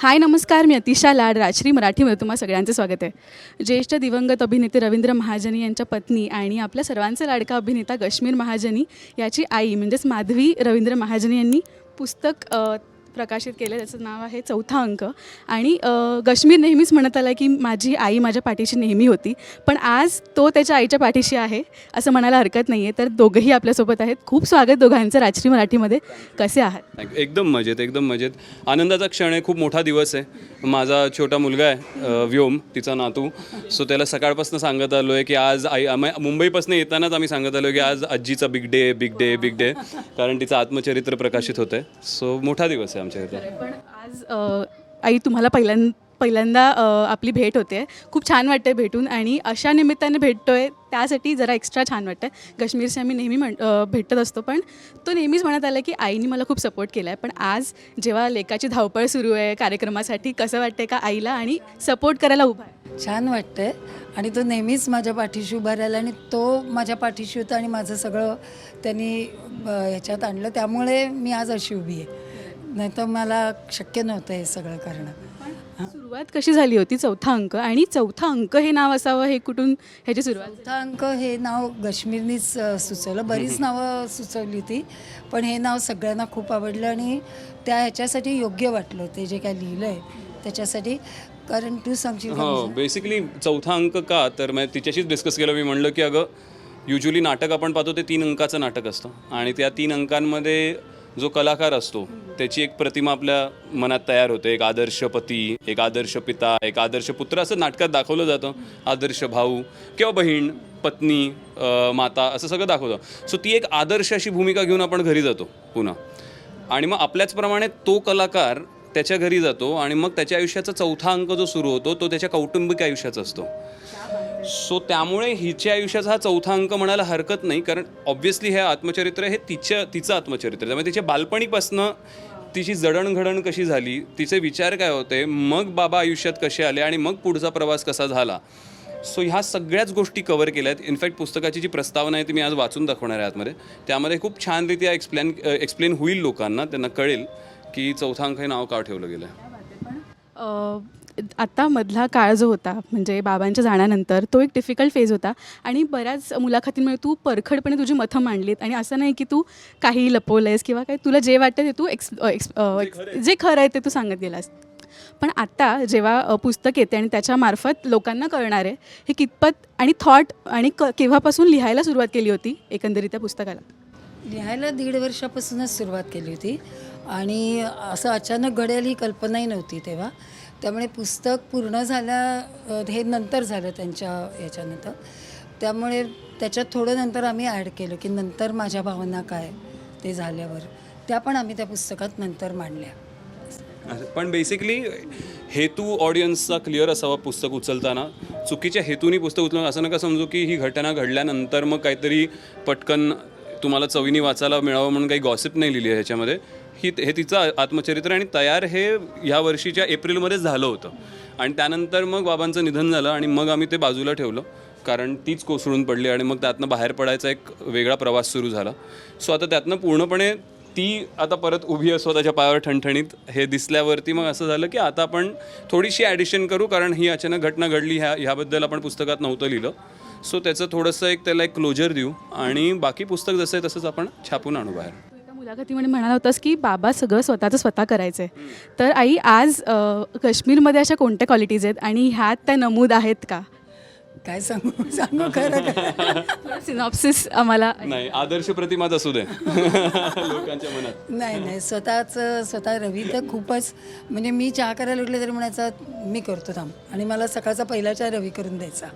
हाय नमस्कार. मी अतिशा लाड राजश्री मराठीमध्ये तुम्हा सगळ्यांचं स्वागत आहे. ज्येष्ठ दिवंगत अभिनेते रवींद्र महाजनी यांच्या पत्नी आणि आपल्या सर्वांचा लाडका अभिनेता कश्मीर महाजनी याची आई म्हणजेच माधवी रवींद्र महाजनी यांनी पुस्तक प्रकाशित केलं त्याचं नाव आहे चौथा अंक. आणि गश्मीर नेहमीच म्हणत आला की माझी आई माझ्या पाठीशी नेहमी होती पण आज तो त्याच्या आईच्या पाठीशी आहे असं म्हणायला हरकत नाही आहे तर दोघंही आपल्यासोबत आहेत. खूप स्वागत दोघांचं राजश्री मराठीमध्ये. कसे आहात? एकदम मजेत एकदम मजेत. आनंदाचा क्षण आहे. खूप मोठा दिवस आहे. माझा छोटा मुलगा आहे व्योम तिचा नातू. सो त्याला सकाळपासून सांगत आलो आहे की आज आई मुंबईपासून येतानाच आम्ही सांगत आलो की आज आजीचा big day big day big day कारण तिचं आत्मचरित्र प्रकाशित होतं आहे सो मोठा दिवस आहे. आमच्या इथं पण आज अ, आई तुम्हाला पहिल्यांदा पहिल्यांदा अ, आपली भेट होते. खूप छान वाटते भेटून आणि अशा निमित्ताने भेटतोय त्यासाठी जरा एक्स्ट्रा छान वाटतं काश्मीरशी आम्ही नेहमी म्हण अ, भेटत असतो पण तो नेहमीच म्हणत आला की आईने मला खूप सपोर्ट केला आहे पण आज जेव्हा लेकाची धावपळ सुरू आहे कार्यक्रमासाठी कसं वाटतंय का आईला आणि सपोर्ट करायला उभा आहे? छान वाटतंय. आणि तो नेहमीच माझ्या पाठीशी उभा राहिला आणि तो माझ्या पाठीशी होता आणि माझं सगळं त्यांनी अ, ह्याच्यात आणलं. त्यामुळे मी आज अशी उभी आहे. नाही तर मला शक्य नव्हतं हे सगळं करणं. सुरुवात कशी झाली होती? चौथा अंक आणि चौथा अंक हे नाव असावं हे कुठून ह्याची सुरुवात चौथा अंक हे नाव कश्मीरनीच अ, सुचवलं. बरीच नावं सुचवली ती पण हे नाव सगळ्यांना खूप आवडलं आणि त्या ह्याच्यासाठी योग्य वाटलं ते जे काय लिहिलं आहे त्याच्यासाठी. कारण तू सांगशील का हो बेसिकली चौथा अंक का? तर मग तिच्याशीच डिस्कस केलं. मी म्हणलं की अगं युजली नाटक आपण पाहतो ते तीन अंकाचं नाटक असतं. आणि त्या तीन अंकांमध्ये जो कलाकार असतो त्याची एक प्रतिमा आपल्या मनात तयार होते. एक आदर्श पती एक आदर्श पिता एक आदर्श पुत्र असं नाटकात दाखवलं जातं. आदर्श भाऊ किंवा बहीण पत्नी माता असं सगळं दाखवतं. सो ती एक आदर्श अशी भूमिका घेऊन आपण घरी जातो पुन्हा. आणि मग आपल्याचप्रमाणे तो कलाकार त्याच्या घरी जातो आणि मग त्याच्या आयुष्याचा चौथा अंक जो सुरू होतो तो त्याच्या कौटुंबिक आयुष्याचा असतो. सो त्यामुळे हिच्या आयुष्याचा हा चौथा अंक म्हणायला हरकत नाही कारण ऑब्व्हियसली हे आत्मचरित्र हे तिच्या तिचं आत्मचरित्र. त्यामुळे तिच्या बालपणीपासनं तिची जडणघडण कशी झाली तिचे विचार काय होते मग बाबा आयुष्यात कसे आले आणि मग पुढचा प्रवास कसा झाला? सो ह्या सगळ्याच गोष्टी कव्हर केल्या आहेत इनफॅक्ट पुस्तकाची जी प्रस्तावना आहे ती मी आज वाचून दाखवणार आहे आतमध्ये. त्यामध्ये खूप छानरित्या एक्सप्लेन एक्सप्लेन होईल लोकांना त्यांना कळेल की चौथा अंक हे नाव का ठेवलं गेलं आहे अ, आता मधला काळ जो होता म्हणजे बाबांच्या जाण्यानंतर तो एक डिफिकल्ट फेज होता. आणि बऱ्याच मुलाखतींमध्ये तू परखडपणे तुझी मतं मांडलीत. आणि असं नाही की तू काही लपवलंयस किंवा काही तुला जे वाटतं ते तू एक्स एक्स जे खरं आहे ते तू सांगत गेलास. पण आता जेव्हा पुस्तक येते आणि त्याच्यामार्फत लोकांना कळणार आहे हे कितपत आणि थॉट आणि क केव्हापासून लिहायला सुरुवात केली होती एकंदरीत त्या पुस्तकाला? लिहायला दीड वर्षापासूनच सुरुवात केली होती. आणि असं अचानक घडेल ही कल्पनाही नव्हती तेव्हा. त्यामुळे पुस्तक पूर्ण झाल्या हे नंतर झालं त्यांच्या याच्यानंतर. त्यामुळे त्याच्यात थोडं नंतर आम्ही ॲड केलं की नंतर माझ्या भावना काय ते झाल्यावर त्या पण आम्ही त्या पुस्तकात नंतर मांडल्या. पण बेसिकली हेतू ऑडियन्सचा क्लिअर असावा पुस्तक उचलताना. चुकीच्या हेतूनी पुस्तक उचलून असं नका समजू की ही घटना घडल्यानंतर मग काहीतरी पटकन तुम्हाला चवीनी वाचायला मिळावं म्हणून काही गॉसिप नाही लिहिली आहे ह्याच्यामध्ये. ही हे तिचं आत्मचरित्र आणि तयार हे ह्या वर्षीच्या एप्रिलमध्येच झालं होतं. आणि त्यानंतर मग बाबांचं निधन झालं आणि मग आम्ही ते बाजूला ठेवलं. कारण तीच कोसळून पडली आणि मग त्यातनं बाहेर पडायचा एक वेगळा प्रवास सुरू झाला. सो आता त्यातनं पूर्णपणे ती आता परत उभी असो त्याच्या पायावर ठणठणीत. हे दिसल्यावरती मग असं झालं की आता आपण थोडीशी ॲडिशन करू कारण ही अचानक घटना घडली. ह्या ह्याबद्दल आपण पुस्तकात नव्हतं लिहिलं. सो त्याचं थोडंसं एक त्याला एक क्लोजर देऊ. आणि बाकी पुस्तक जसं आहे तसंच आपण छापून आणू बाहेर. तू एका मुलाखतीमध्ये म्हणाला होतास की बाबा सगळं स्वतःचं स्वतः करायचं आहे तर आई आज अ, काश्मीरमध्ये अशा कोणत्या क्वालिटीज आहेत? आणि ह्यात त्या नमूद आहेत का? काय सांगू? सांगू खरं काय? सिनॉप्सिस आम्हाला नाही आदर्श प्रतिमाच असू दे. लोकांच्या मनात. नाही नाही स्वतःचं स्वतः रवी तर खूपच म्हणजे मी चहा करायला उठले तरी म्हणायचा मी करतो थांब. आणि मला सकाळचा पहिला चहा रवी करून द्यायचा.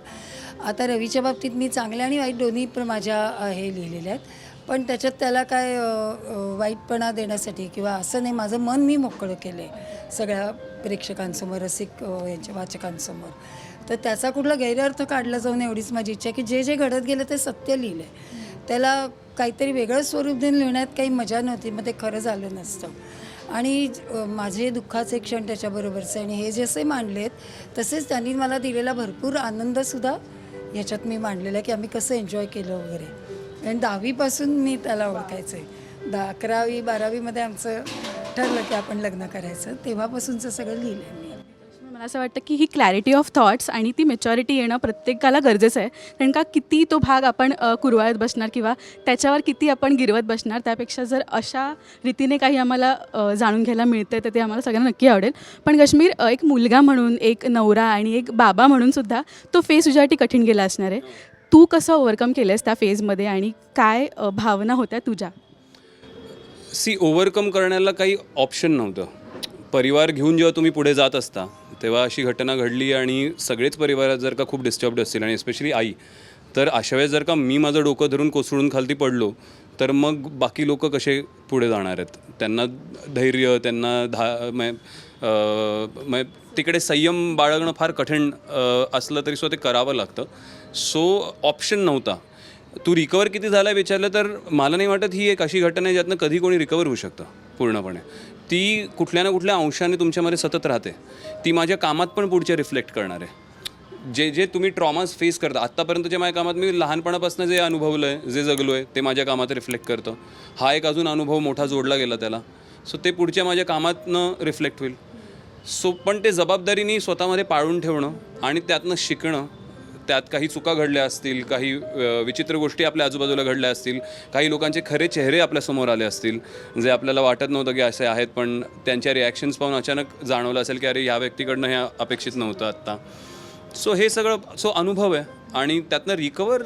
आता रवीच्या बाबतीत मी चांगल्या आणि वाईट दोन्ही पण माझ्या अ, हे लिहिलेल्या आहेत. पण त्याच्यात त्याला काय अ, अ, वाईटपणा देण्यासाठी किंवा असं नाही माझं मन मी मोकळं केलं आहे सगळ्या प्रेक्षकांसमोर रसिक अ, यांच्या वाचकांसमोर. तर त्याचा कुठला गैरअर्थ काढला जाऊन एवढीच माझी इच्छा आहे की जे जे घडत गेलं ते सत्य लिहिलं आहे त्याला काहीतरी वेगळं स्वरूप देऊन लिहिण्यात काही मजा नव्हती मग ते खरं झालं नसतं. आणि माझे दुःखाचे क्षण त्याच्याबरोबरचे आणि हे जसे मांडलेत तसेच त्यांनी मला दिलेला भरपूर आनंदसुद्धा ह्याच्यात मी मांडलेला आहे की आम्ही कसं एन्जॉय केलं वगैरे. आणि दहावीपासून मी त्याला ओळखायचं. आहे दहा अकरावी बारावीमध्ये आमचं ठरलं की आपण लग्न करायचं. तेव्हापासूनचं सगळं लिहिलं आहे मी. मला असं वाटतं की ही क्लॅरिटी ऑफ थॉट्स आणि ती मेच्युरिटी येणं प्रत्येकाला गरजेचं आहे. कारण का किती तो भाग आपण कुरवायत कुरवाळत बसणार किंवा त्याच्यावर किती आपण गिरवत बसणार त्यापेक्षा जर अशा रीतीने काही आम्हाला जाणून घ्यायला मिळतं तर ते आम्हाला सगळ्यांना नक्की आवडेल. पण कश्मीर एक मुलगा म्हणून एक नवरा आणि एक बाबा म्हणून सुद्धा तो फेस तुझ्यासाठी कठीण गेला असणार आहे. तू कसं ओव्हरकम केलंस त्या फेजमध्ये आणि काय भावना होत्या तुझ्या? सी ओव्हरकम करण्याला काही ऑप्शन नव्हतं. परिवार घेऊन जेव्हा तुम्ही पुढे जात असता तेव्हा अशी घटना घडली आणि सगळेच परिवारात जर का खूप डिस्टर्ब्ड असतील आणि एस्पेशली आई तर अशा वेळेस जर का मी माझं डोकं धरून कोसळून खालती पडलो तर मग बाकी लोक कसे पुढे जाणार आहेत? त्यांना धैर्य त्यांना धा मै- तिकडे संयम बाळगणं फार कठीण असलं तरी सुद्धा ते करावं लागतं. सो ऑप्शन नव्हता. तू रिकवर किती झाला आहे विचारलं तर मला नाही वाटत ही एक अशी घटना आहे ज्यातनं कधी कोणी रिकवर होऊ शकतं पूर्णपणे. ती कुठल्या ना कुठल्या अंशाने तुमच्यामध्ये सतत राहते. ती माझ्या कामात पण पुढच्या रिफ्लेक्ट करणार आहे. जे जे तुम्ही ट्रॉमाज फेस करता आत्तापर्यंतच्या माझ्या कामात मी लहानपणापासून जे अनुभवलं आहे जे जगलो आहे ते माझ्या कामात रिफ्लेक्ट करतं. हा एक अजून अनुभव मोठा जोडला गेला त्याला. सो ते पुढच्या माझ्या कामातनं रिफ्लेक्ट होईल. सो पण ते जबाबदारीने स्वतःमध्ये पाळून ठेवणं आणि त्यातनं शिकणं त्यात काही चुका घडल्या असतील काही विचित्र गोष्टी आपल्या आजूबाजूला घडल्या असतील काही लोकांचे खरे चेहरे आपल्यासमोर आले असतील जे आपल्याला वाटत नव्हतं की असे आहेत पण त्यांच्या रिॲक्शन्स पाहून अचानक जाणवलं असेल की अरे या व्यक्तीकडनं हे अपेक्षित नव्हतं आत्ता. सो हे सगळं सो अनुभव आहे. आणि त्यातनं रिकवर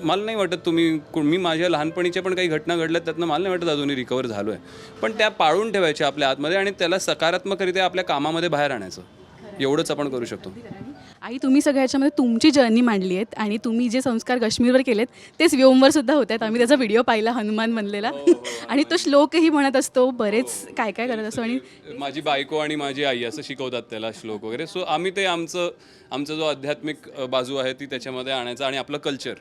मला नाही वाटत तुम्ही मी माझ्या लहानपणीच्या पण काही घटना घडल्यात त्यातनं मला नाही वाटत अजूनही रिकवर झालो आहे पण त्या पाळून ठेवायच्या आपल्या आतमध्ये आणि त्याला सकारात्मकरित्या आपल्या कामामध्ये बाहेर आणायचं. एवढंच आपण करू शकतो. आई तुम्ही सगळ्या ह्याच्यामध्ये तुमची जर्नी मांडली आहेत आणि तुम्ही जे संस्कार काश्मीरवर केलेत तेच व्योमवर सुद्धा होत आहेत. आम्ही त्याचा व्हिडिओ पाहिला हनुमान बनलेला. आणि तो श्लोकही म्हणत असतो बरेच काय काय करत असतो आणि माझी बायको आणि माझी आई असं शिकवतात त्याला श्लोक वगैरे. सो आम्ही ते आमचं आमचं जो आध्यात्मिक बाजू आहे ती त्याच्यामध्ये आणायचं आणि आपलं कल्चर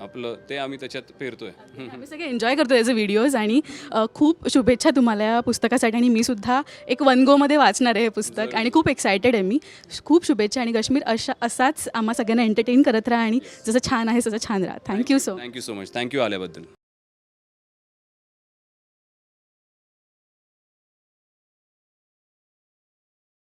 आपलं ते आम्ही त्याच्यात पेरतोय. हम्म. आम्ही सगळे एन्जॉय करतो त्याचे व्हिडिओज आणि अ, खूप शुभेच्छा तुम्हाला या पुस्तकासाठी. आणि मी सुद्धा एक वन गोमध्ये वाचणार आहे हे पुस्तक आणि खूप एक्सायटेड आहे मी. खूप शुभेच्छा आणि काश्मीर अशा असाच आम्हा सगळ्यांना एंटरटेन करत राहा आणि जसं छान आहे तसं छान राहा. Thank you so thank you so much thank you आल्याबद्दल.